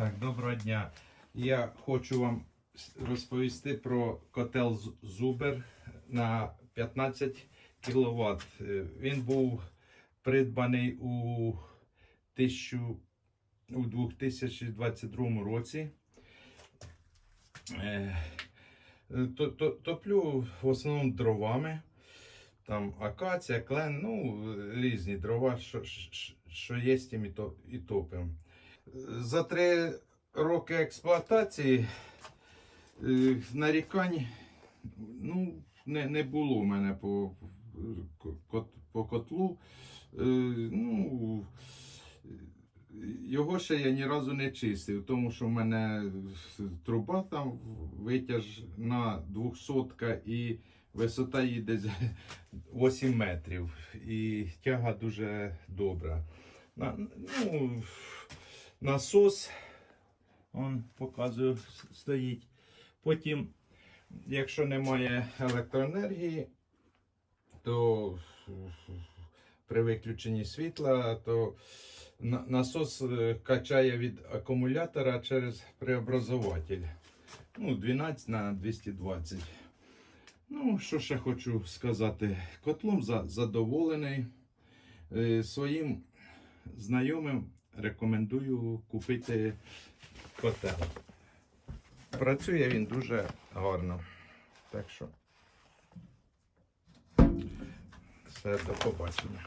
Так, доброго дня. Я хочу вам розповісти про котел Зубер на 15 кВт. Він був придбаний у, тисячу, у 2022 році. Е, то- то- Топлю в основному дровами. Там акація, клен, ну, різні дрова, що, що, що є, тим і топимо. За три роки експлуатації е, нарікань ну, не, не було в мене по, по котлу. Е, Ну, його ще я ні разу не чистив, тому що в мене труба там витяжна 200 і висота її десь 8 метрів. І тяга дуже добра. Ну, насос, он показую, стоїть. Потім, якщо немає електроенергії, то при виключенні світла, то насос е, качає від акумулятора через преобразователь. Ну, 12 на 220. Ну, що ще хочу сказати. Котлом задоволений. Е, Своїм знайомим рекомендую купити котел. Працює він дуже гарно. Так що все, до побачення.